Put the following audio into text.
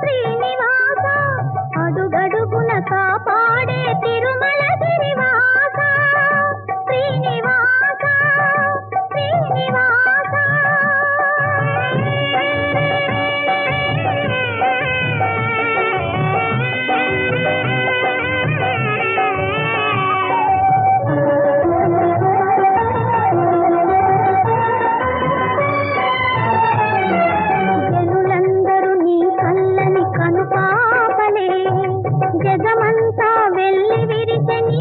श्री జగమంతా వెళ్ళి విరిచని